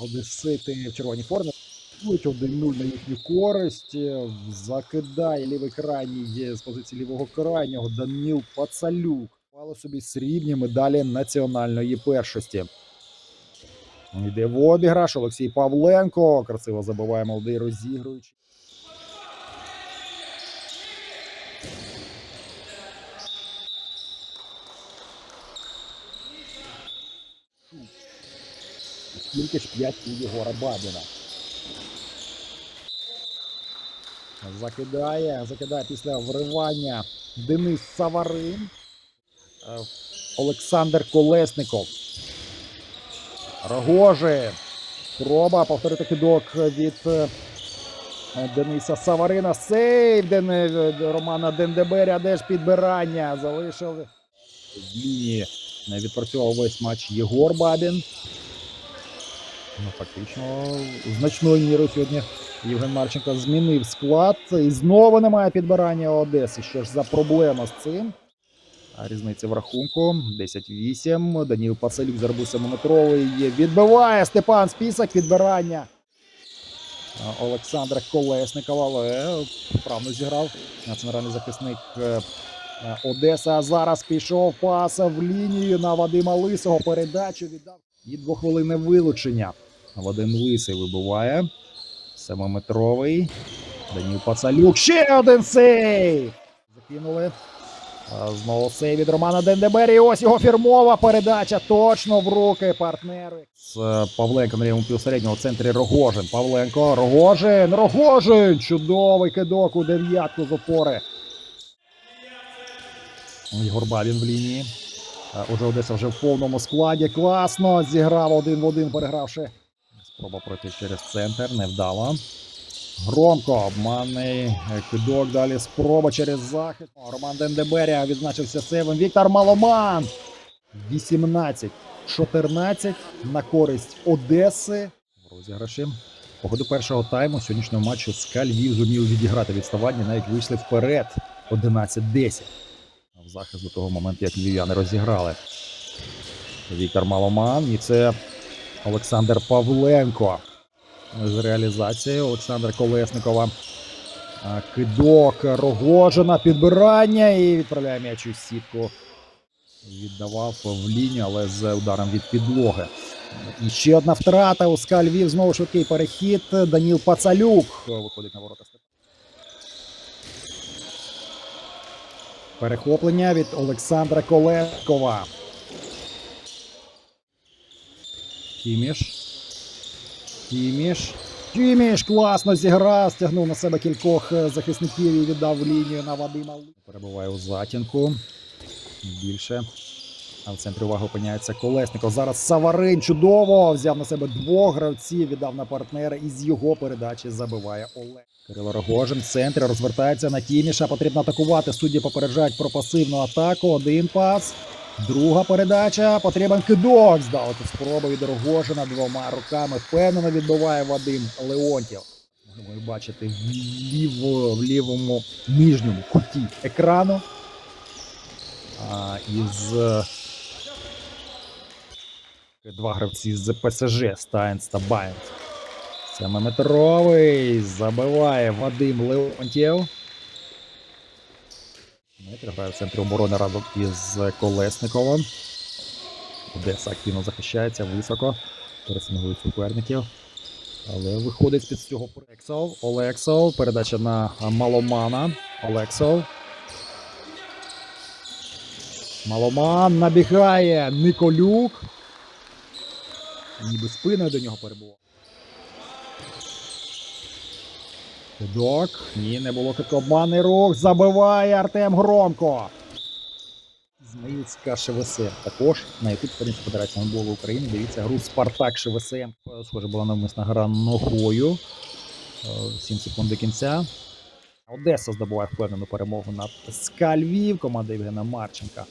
Одесити в червоній формі. Будуть 1-0 на їхню користь. Закидає лівий крайній з позиції лівого крайнього Даніл Пацалюк. Мало собі срібні медалі національної першості. Йде в обіграш Олексій Павленко. Красиво забиває молодий розігруючий. Скільки ж 5 у Єгора Бабіна. Закидає, закидає після вривання Денис Саварин. Е, Олександр Колесников. Рогожи. Проба повторити кидок від е, Дениса Саварина. Сейв е, Романа Дендеберя. Де ж підбирання? Залишив з. Не відпрацьовував весь матч Єгор Бабін. Ну, фактично, значною мірою сьогодні Євген Марченко змінив склад. І знову немає підбирання Одеси. Що ж за проблема з цим? Різниця в рахунку 10-8. Даніл Пацелюк заробив семиметровий. Відбиває Степан Спісак. Підбирання а, Олександра Колесникова, але вправно зіграв національний захисник е, е, Одеса. Зараз пішов пас в лінію на Вадима Лисого. Передачу віддав. І двохвилинне вилучення. Вадим Лисий вибиває. Семиметровий. Даніл Пацалюк. Ще один сейв! Закинули. Знову сейв від Романа Дендебері. Ось його фірмова передача. Точно в руки партнери. З е, Павленко на лівому півсередньому в центрі Рогожин. Павленко. Рогожин. Рогожин. Чудовий кидок у дев'ятку з опори. Ігор Бабін в лінії. Е, Уже Одеса вже в повному складі. Класно. Зіграв один в один, перегравши. Спроба пройти через центр. Невдало. Громко обманний кидок. Далі спроба через захист. Роман Дендеберя відзначився сейвом. Віктор Маломан. 18-14 на користь Одеси. В розіграші. По ходу першого тайму сьогоднішнього матчу Скаль Львів зумів відіграти відставання, навіть вийшли вперед 11-10. В захист до того моменту, як львів'яни розіграли. Віктор Маломан. І це Олександр Павленко. З реалізацією Олександра Колесникова. Кидок Рогожина, підбирання і відправляє м'яч у сітку. Віддавав в лінію, але з ударом від підлоги. І ще одна втрата у Львів. Знову швидкий перехід. Даніл Пацалюк виходить на ворота. Перехоплення від Олександра Колескова. Кіміш. Кіміш. Кіміш класно зіграв, стягнув на себе кількох е, захисників і віддав лінію на Вадима. Перебуває у затінку. Більше. А в центрі уваги опиняється Колесников. Зараз Саварин чудово взяв на себе двох гравців, віддав на партнера і з його передачі забиває Олег. Кирило Рогожин в центрі розвертається на Тіміша. Потрібно атакувати. Судді попереджають про пасивну атаку. Один пас. Друга передача. Потрібен кидок. Здали тут спробу від Рогожина двома руками. Впевнено відбиває Вадим Леонтів. Можемо бачити в, ліво, в лівому нижньому куті екрану. А, із два гравці з ПСЖ Стайнс та Байнс. Семиметровий забиває Вадим Леонтьєв. Метр грає в центрі оборони разом із Колесниковим. Одеса активно захищається високо. Пересингують суперників. Але виходить з-під цього Олексов. Олексов. Передача на Маломана. Олексов. Маломан набігає. Николюк. Ніби спиною до нього перебував. Кидок. Ні, не було кидку. Обманний рух. Забиває Артем Громко. Змаїцька ШВСМ. Також на YouTube сторінці Федерації футболу України. Дивіться гру Спартак ШВСМ. Е, Схоже, була навмисна гра ногою. 7 секунд до кінця. Одеса здобуває впевнену перемогу над СКА Львів. Команда Євгена Марченка